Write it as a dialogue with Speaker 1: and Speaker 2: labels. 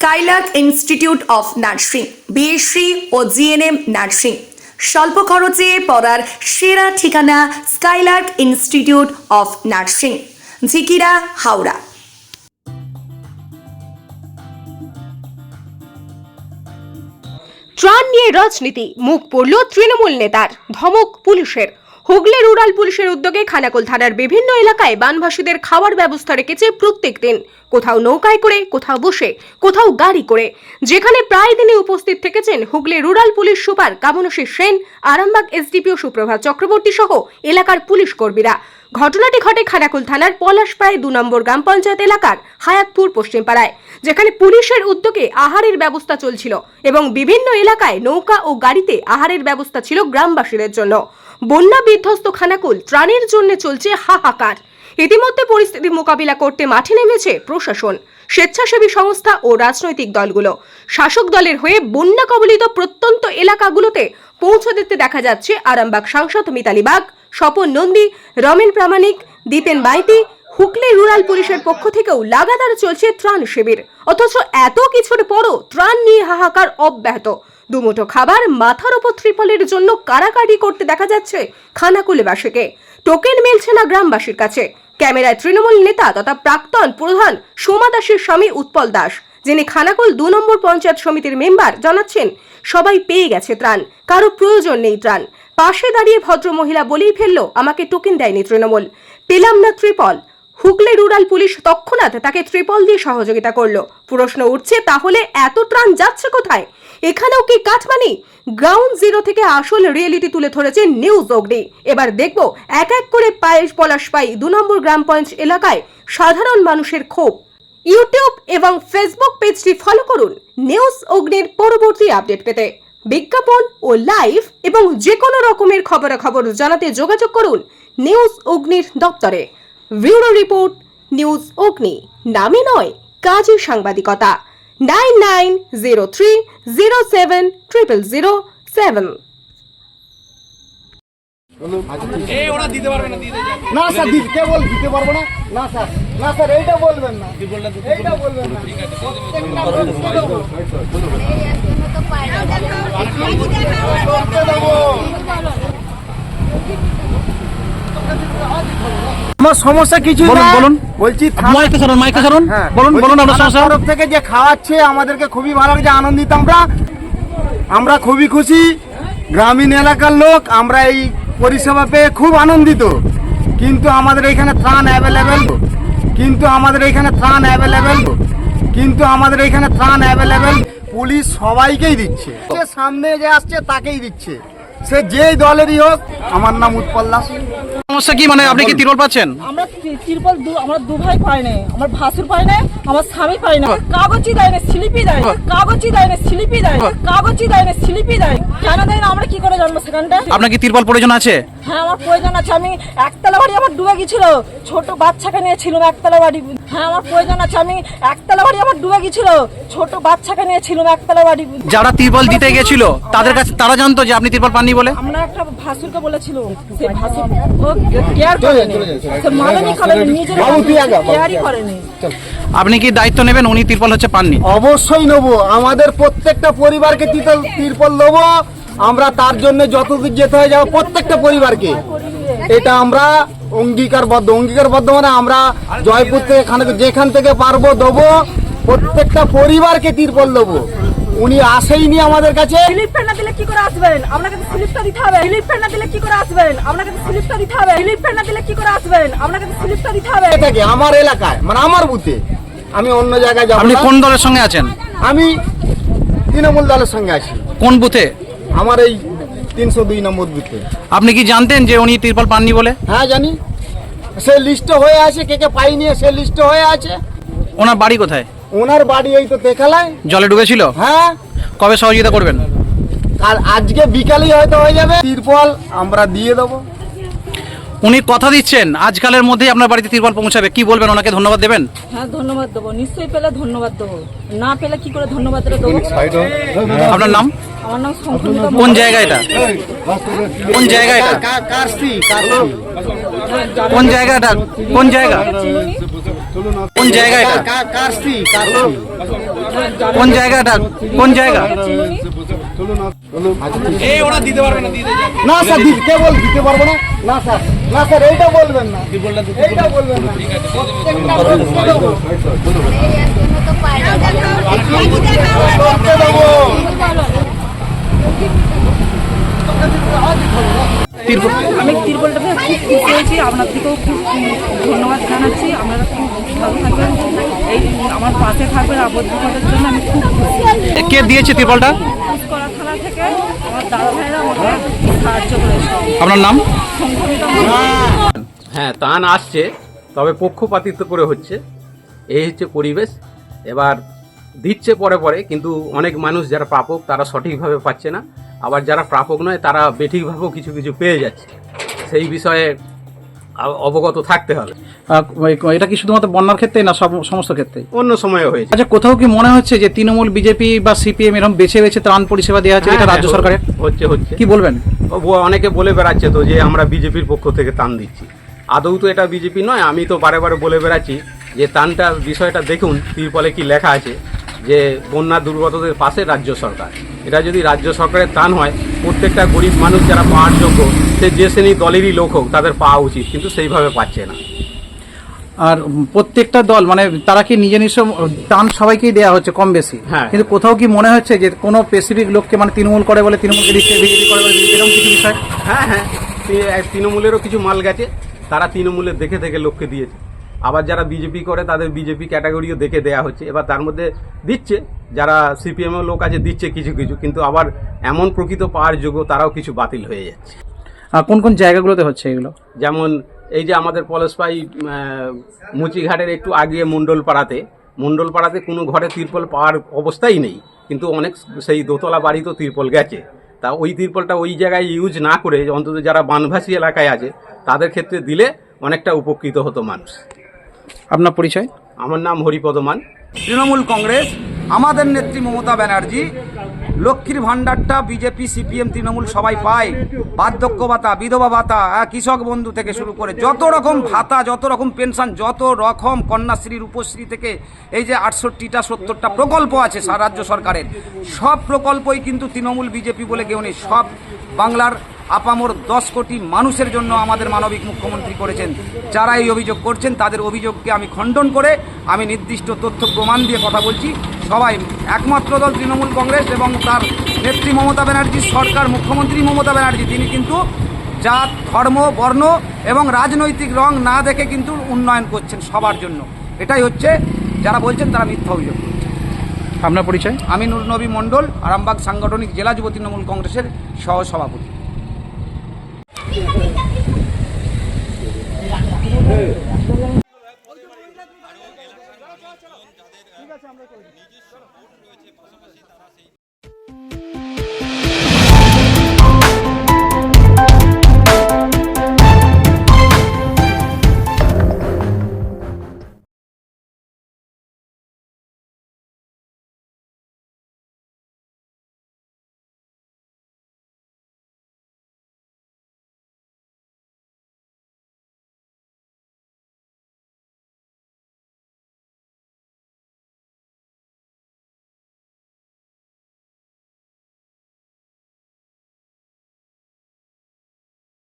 Speaker 1: Skylark institute of nursing BSc O GNM nursing স্বল্প খরচে পড়ার সেরা ঠিকানা Skylark institute of nursing Jhikira, Howrah.
Speaker 2: ত্রাণ নিয়ে রাজনীতি, মুখ পড়ল তৃণমূল নেতার, ধমক পুলিশের। হুগলি রুরাল পুলিশের উদ্যোগে খানাকুল থানার বিভিন্ন এলাকায় বানভাসীদের খাওয়ার ব্যবস্থা রেখেছে প্রত্যেক দিন। কোথাও নৌকায় করে, কোথাও বসে, কোথাও গাড়ি করে। যেখানে প্রায় দিনই উপস্থিত থেকেছেন Hooghly rural police super Kamnasi Sen, Arambagh SDPO Suprabhat Chakraborty সহ এলাকার পুলিশ কর্মীরা। ঘটনাটি ঘটে খানাকুল থানার পলাশপাড়ায় দু নম্বর গ্রাম পঞ্চায়েত এলাকার হায়াতপুর পশ্চিমপাড়ায়, যেখানে পুলিশের উদ্যোগে আহারের ব্যবস্থা চলছিল এবং বিভিন্ন এলাকায় নৌকা ও গাড়িতে আহারের ব্যবস্থা ছিল গ্রামবাসীদের জন্য। বন্যা বিধ্বস্ত খানাকুল ত্রাণের জন্য চলছে হাহাকার। ইতিমধ্যে পরিস্থিতি মোকাবিলা করতে মাঠে নেমেছে প্রশাসন, স্বেচ্ছাসেবী সংস্থা ও রাজনৈতিক দলগুলো। শাসক দলের হয়ে বন্যা কবলিত প্রত্যন্ত এলাকাগুলোতে পৌঁছে দিতে দেখা যাচ্ছে আরামবাগ সাংসদ মিতালি বাগ স্বপন নন্দী, রমেন প্রামাণিক, দীপেন বাইতি, হুগলি রুরাল পুলিশের পক্ষ থেকেও লাগাতার চলছে ত্রাণ শিবির। অথচ এত কিছুর পরও ত্রাণ নিয়ে হাহাকার অব্যাহত। দুমুঠো খাবার মাথার উপর ত্রিপলের জন্য কারাকারি করতে দেখা যাচ্ছে খানাকুলেবাসীকে টোকেন মিলছে না গ্রামবাসীর কাছে। ক্যামেরায় তৃণমূল নেতা তথা প্রাক্তন প্রধান সোমা দাসের স্বামী উৎপল দাস, যিনি খানাকুল দু নম্বর পঞ্চায়েত সমিতির মেম্বার, জানাচ্ছেন, সবাই পেয়ে গেছে ত্রাণ, কারও প্রয়োজন নেই ত্রাণ। পাশে দাঁড়িয়ে ভদ্র মহিলা বলেই ফেলল, আমাকে টোকেন দেয়নি তৃণমূল। পেলাম না ত্রিপল। হুগলি রুরাল পুলিশ তৎক্ষণাৎ তাকে ত্রিপল দিয়ে সহযোগিতা করল। প্রশ্ন উঠছে, তাহলে এত ত্রাণ যাচ্ছে কোথায়? এখানেও কি কাঠমানি? গ্রাউন্ড জিরো থেকে আসল রিয়েলিটি তুলে ধরেছে নিউজ অগ্নি। এবার দেখব, এক এক করে পায়েস পলাশ পাই দু নম্বর গ্রাম পঞ্চায়েত এলাকায় সাধারণ মানুষের ক্ষোভ। ইউটিউব এবং ফেসবুক পেজটি ফলো করুন নিউজ অগ্নির পরবর্তী আপডেট পেতে। বিজ্ঞাপন ও লাইভ এবং যে কোনো রকমের খবরাখবর জানাতে যোগাযোগ করুন নিউজ অগ্নির দপ্তরে। ব্যুরো রিপোর্ট নিউজ অগ্নি নামে নয় কাজে সাংবাদিকতা nine nine zero three zero seven triple zero seven
Speaker 3: এ ওরা দিতে পারবে না
Speaker 4: না স্যার দিতে কে বল দিতে পারব না না স্যার না স্যার এইটা বলবেন না এইটা বলবেন। আমার সমস্যা কিছু
Speaker 5: বলুন, বলুন।
Speaker 4: বলছি
Speaker 5: মাইকে সরুন মাইকে সরুন বলুন বলুন আপনার সমস্যা।
Speaker 4: তরফ থেকে যে খাওয়াচ্ছে আমাদেরকে খুবই ভালো লাগছে আনন্দিত আমরা। আমরা খুবই খুশি। গ্রামীণ এলাকার লোক আমরা এই পরিষেবা পেয়ে খুব আনন্দিত। কিন্তু আমাদের এখানে ত্রাণ অ্যাভেলেবেল কিন্তু আমাদের এখানে ত্রাণ অ্যাভেলেবেল কিন্তু আমাদের এখানে ত্রাণ অ্যাভেলেবেল পুলিশ সবাইকেই দিচ্ছে। যে সামনে যে আসছে তাকেই দিচ্ছে। সে যেই দলেরই হোক আমার নাম উৎপল দাস।
Speaker 5: সমস্যা কি? মানে আপনি কি তিরপল পাচ্ছেন?
Speaker 6: আমরা তিরপল দু আমরা দু ভাই পাই নাই আমার ভাসুর পাই নাই আমার স্বামী পাই না কাগজই দেয় না স্লিপই দেয় না কাগজই দেয় না স্লিপই দেয় না কাগজই দেয় না স্লিপই দেয় কেন দেয় না সেখানটা
Speaker 5: আপনার কি তিরপল প্রয়োজন আছে?
Speaker 6: হ্যাঁ আমার প্রয়োজন আছে। আমি একতলা বাড়ি আমার ডুবে গেছিল ছোট বাচ্চাকে নিয়ে ছিলাম একতলা বাড়ি। হ্যাঁ আমার প্রয়োজন আছে। আমি একতলা বাড়ি আমার ডুবে গেছিল ছোট বাচ্চাকে নিয়ে ছিলাম একতলা বাড়ি।
Speaker 5: যারা তিরপল দিতে গেছিল তাদের কাছে তারা জানতো যে আপনি তিরপল পাননি বলে?
Speaker 6: আমরা একটা ভাসুরকে বলেছিল সে ভাসুর ও কেয়ার করেনি। সে মানেনি করেনি নিজের
Speaker 4: বাবু, তুই আগা,
Speaker 6: কেয়ারই করেনি।
Speaker 5: আপনি কি দায়িত্ব নেবেন? উনি তিরপল হচ্ছে পাননি।
Speaker 4: অবশ্যই নেব। আমাদের প্রত্যেকটা পরিবারকে তিরপল দেবো। আমরা তার জন্য যতদূর যেতে হয়ে যাব প্রত্যেকটা পরিবারকে। এটা আমরা অঙ্গীকারবদ্ধ। অঙ্গীকারবদ্ধ মানে আমরা জয়পুর থেকে এখানে যেখান থেকে পারব দেবো প্রত্যেকটা পরিবারকে তিরপল দেবো। উনি আসেইনি আমাদের কাছে।
Speaker 6: স্লিপ না দিলে কি করে আসবেন? আপনাকে তো স্লিপটা দিতে হবে। স্লিপ না দিলে কি করে আসবেন? আপনাকে তো স্লিপটা দিতে হবে। স্লিপ না দিলে কি করে আসবেন? আপনাকে তো স্লিপটা দিতে হবে।
Speaker 4: আমার এলাকায় মানে আমার বুথে আমি অন্য জায়গায় যাব
Speaker 5: আপনি কোন দলের সঙ্গে আছেন?
Speaker 4: আমি তৃণমূল দলের সঙ্গে আছি।
Speaker 5: কোন বুথে?
Speaker 4: আমার এই তিনশো দুই নম্বর বুথে।
Speaker 5: আপনি কি জানতেন যে উনি তিরপল পাননি বলে?
Speaker 4: হ্যাঁ জানি। সে লিস্ট হয়ে আছে কে কে পাইনি সে লিস্ট হয়ে আছে।
Speaker 5: ওনার বাড়ি কোথায়?
Speaker 4: ওনার বাড়ি ওই তো দেখালায়
Speaker 5: জলে ডুবেছিল?
Speaker 4: হ্যাঁ।
Speaker 5: কবে সহযোগিতা করবেন?
Speaker 4: আর আজকে বিকালেই হয়তো হয়ে যাবে। তিরপল আমরা দিয়ে দেবো।
Speaker 5: উনি কথা দিচ্ছেন আজকালের মধ্যেই আপনার বাড়িতে তিরপল পৌঁছাবে। কি বলবেন ওনাকে ধন্যবাদ দেবেন?
Speaker 6: হ্যাঁ ধন্যবাদ দেবো। নিশ্চয়ই পেলে ধন্যবাদ দেবো। না পেলে কি করে ধন্যবাদ দেবো?
Speaker 5: আপনার নাম?
Speaker 6: আমার নাম
Speaker 5: কোন জায়গা এটা? কোন জায়গা এটা? কোন জায়গা এটা কোন জায়গা? কোন জায়গা এটা? কোন কোন জায়গা?
Speaker 3: এই ওরা দিতে পারবে না দিতে
Speaker 4: না স্যার দিতে বল দিতে পারব না। না স্যার। না স্যার এইটা বলবেন না। এইটা বলবেন না।
Speaker 6: আমি তিরপলটা খুব খুশি হয়েছি। আপনার থেকেও খুব ধন্যবাদ জানাচ্ছি। আপনারা খুব ভালো থাকবেন। এই আমার পাশে থাকবেন আপদ বিপদের জন্য আমি খুব খুশি।
Speaker 5: কে দিয়েছে তিরপলটা?
Speaker 6: করা থানা থেকে
Speaker 5: আপনার নাম?
Speaker 7: হ্যাঁ তান আসছে, তবে পক্ষপাতিত্ব করে হচ্ছে। এই হচ্ছে পরিবেশ। এবার দিচ্ছে পরে পরে, কিন্তু অনেক মানুষ যারা প্রাপক, তারা সঠিকভাবে পাচ্ছে না। আবার যারা প্রাপক নয়, তারা বেঠিকভাবেও কিছু কিছু পেয়ে যাচ্ছে। সেই বিষয়ে অবগত থাকতে হবে।
Speaker 5: এটা কি শুধুমাত্র বন্যার ক্ষেত্রে না সব সমস্ত ক্ষেত্রে
Speaker 7: অন্য সময়ে হয়েছে।
Speaker 5: আচ্ছা কোথাও কি মনে হচ্ছে যে তৃণমূল বিজেপি বা সিপিএম এরকম বেছে বেছে ত্রাণ পরিষেবা দেওয়া হচ্ছে এটা
Speaker 7: হ্যাঁ,
Speaker 5: রাজ্য
Speaker 7: হ্যাঁ,
Speaker 5: সরকারের?
Speaker 7: হচ্ছে হচ্ছে।
Speaker 5: কি বলবেন?
Speaker 7: অনেকে বলে বেড়াচ্ছে তো যে আমরা বিজেপির পক্ষ থেকে ত্রাণ দিচ্ছি। আদৌ তো এটা বিজেপি নয় আমি তো বারে বারে বলে বেড়াচ্ছি যে টানটা বিষয়টা দেখুন তিরপলে কি লেখা আছে। যে বন্যা দুর্গতদের পাশে রাজ্য সরকার। এটা যদি রাজ্য সরকারের টান হয় প্রত্যেকটা গরিব মানুষ যারা পাওয়ার যোগ্য সে যে শ্রেণি দলেরই লোক হোক তাদের পাওয়া উচিত কিন্তু সেইভাবে পাচ্ছে না।
Speaker 5: আর প্রত্যেকটা দল মানে তারা কি নিজে নিজস্ব টান সবাইকেই দেওয়া হচ্ছে কম বেশি?
Speaker 7: হ্যাঁ।
Speaker 5: কিন্তু কোথাও কি মনে হচ্ছে যে কোনো স্পেসিফিক লোককে মানে তৃণমূল করে বলে তৃণমূলকে দিচ্ছে বিজেপি করে বলে এরকম কিছু বিষয়?
Speaker 7: হ্যাঁ হ্যাঁ। তৃণমূলেরও কিছু মাল গেছে তারা তৃণমূলের দেখে দেখে লোককে দিয়েছে। আবার যারা বিজেপি করে তাদের বিজেপি ক্যাটাগরিও দেখে দেয়া হচ্ছে। এবার তার মধ্যে দিচ্ছে যারা সিপিএমের লোক আছে দিচ্ছে কিছু কিছু। কিন্তু আবার এমন প্রকৃত পাওয়ার যোগ্য তারাও কিছু বাতিল হয়ে যাচ্ছে।
Speaker 5: আর কোন কোন জায়গাগুলোতে হচ্ছে এগুলো?
Speaker 7: যেমন এই যে আমাদের পলসপাই মুচিঘাটের একটু আগে মণ্ডলপাড়াতে মণ্ডলপাড়াতে কোনো ঘরে তিরপল পাওয়ার অবস্থাই নেই। কিন্তু অনেক সেই দোতলা বাড়িতেও তিরপল গেছে। তা ওই তিরপলটা ওই জায়গায় ইউজ না করে অন্তত যারা বানভাসী এলাকায় আছে তাদের ক্ষেত্রে দিলে অনেকটা উপকৃত হতো মানুষ।
Speaker 5: আপনার পরিচয়?
Speaker 7: আমার নাম হরিপদ মান।
Speaker 8: তৃণমূল কংগ্রেস আমাদের নেত্রী মমতা ব্যানার্জি লক্ষ্মীর ভাণ্ডারটা বিজেপি সিপিএম তৃণমূল সবাই পায়। বার্ধক্য ভাতা বিধবা ভাতা কৃষক বন্ধু থেকে শুরু করে যত রকম ভাতা যত রকম পেনশন যত রকম কন্যাশ্রী রূপশ্রী থেকে এই যে আটষট্টিটা সত্তরটা প্রকল্প আছে রাজ্য সরকারের সব প্রকল্পই কিন্তু তৃণমূল বিজেপি বলে কেউ নেই। সব বাংলার আপামর দশ কোটি মানুষের জন্য আমাদের মানবিক মুখ্যমন্ত্রী করেছেন। যারা এই অভিযোগ করছেন তাদের অভিযোগকে আমি খণ্ডন করে আমি নির্দিষ্ট তথ্য প্রমাণ দিয়ে কথা বলছি। সবাই একমাত্র দল তৃণমূল কংগ্রেস এবং তার নেত্রী মমতা ব্যানার্জি সরকার মুখ্যমন্ত্রী মমতা ব্যানার্জি। তিনি কিন্তু জাত ধর্ম বর্ণ এবং রাজনৈতিক রং না দেখে কিন্তু উন্নয়ন করছেন সবার জন্য। এটাই হচ্ছে যারা বলছেন তারা মিথ্যা অভিযোগ।
Speaker 5: আপনার পরিচয়?
Speaker 8: আমি নুর নবী মণ্ডল আরামবাগ সাংগঠনিক জেলা যুব তৃণমূল কংগ্রেসের সহ সভাপতি